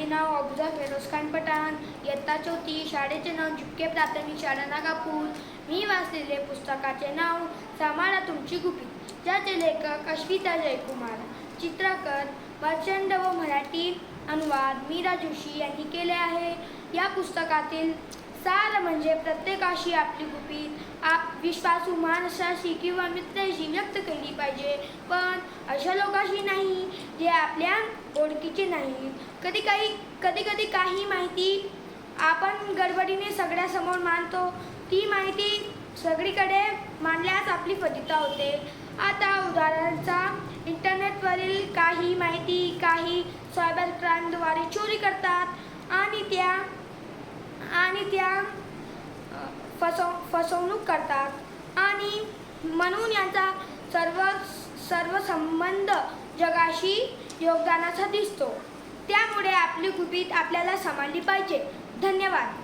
माझे नाव अबुजा फेरोज खान पठाण इयत्ता चौथी शाळेचे नाव जुक्के प्राथमिक शाळा नागापूर. मी वाचलेले पुस्तकाचे नाव सांभाळा तुमची गुपी ज्याचे लेखक अश्विता जयकुमार चित्रकर प्रचंड व मराठी अनुवाद मीरा जोशी यांनी केले आहे. या पुस्तकातील सार म्हणजे प्रत्येकाशी आपली गुपित आप विश्वासू माणसाशी किंवा मित्राशी व्यक्त केली पाहिजे. पण अशा लोकांशी नाही जे आपल्या ओळखीचे नाहीत. कधी काही कधी कधी काही माहिती आपण गडबडीने सगळ्यासमोर मानतो. ती माहिती सगळीकडे मांडल्यास आपली फलिता होते. आता उदाहरणार्थ इंटरनेटवरील काही माहिती काही सायबर क्राईमद्वारे चोरी करतात आणि त्या आणि त्या फसव फसवणूक करतात. आणि म्हणून यांचा सर्व सर्व संबंध जगाशी योगदानाचा दिसतो. त्यामुळे आपली गुपित आपल्याला सांभाळली पाहिजे. धन्यवाद.